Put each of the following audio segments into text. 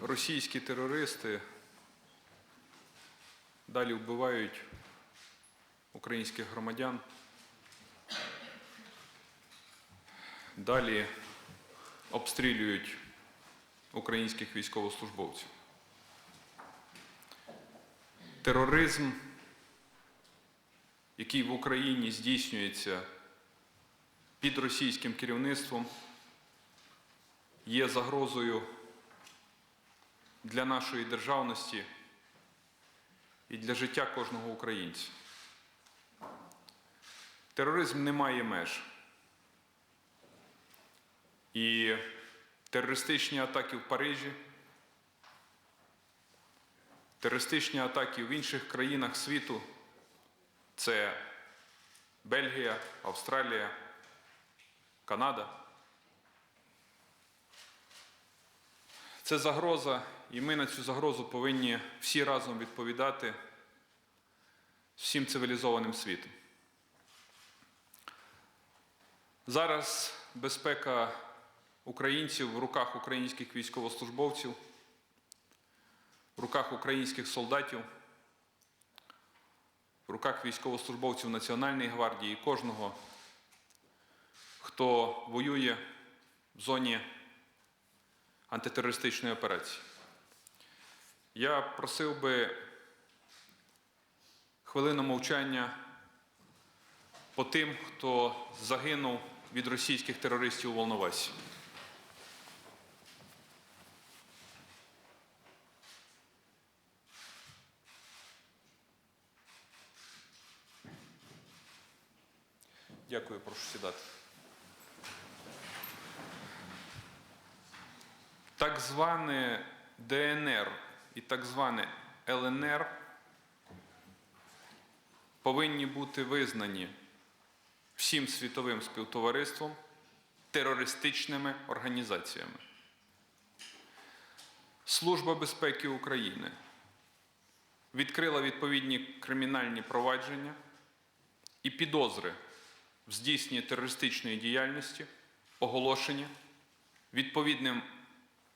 російські терористи далі вбивають українських громадян, далі обстрілюють українських військовослужбовців. Тероризм, який в Україні здійснюється під російським керівництвом, є загрозою для нашої державності і для життя кожного українця. Тероризм не має меж. І терористичні атаки в Парижі, терористичні атаки в інших країнах світу це Бельгія, Австралія, Канада. Це загроза, і ми на цю загрозу повинні всі разом відповідати всім цивілізованим світом. Зараз безпека українців в руках українських військовослужбовців, в руках українських солдатів, в руках військовослужбовців Національної гвардії, кожного, хто воює в зоні антитерористичної операції. Я просив би хвилину мовчання по тим, хто загинув від російських терористів у Волновасі. Дякую, прошу сідати. Так зване ДНР і так зване ЛНР повинні бути визнані всім світовим співтовариством терористичними організаціями. Служба безпеки України відкрила відповідні кримінальні провадження і підозри в здійсненні терористичної діяльності, оголошені відповідним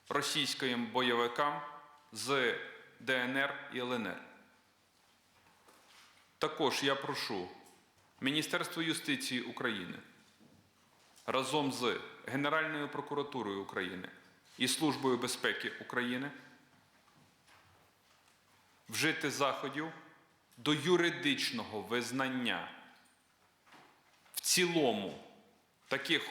російським бойовикам з ДНР і ЛНР. Також я прошу Міністерство юстиції України разом з Генеральною прокуратурою України і Службою безпеки України вжити заходів до юридичного визнання в цілому таких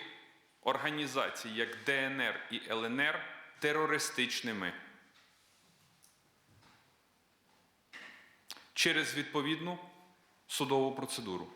організацій, як ДНР і ЛНР, терористичними через відповідну судову процедуру.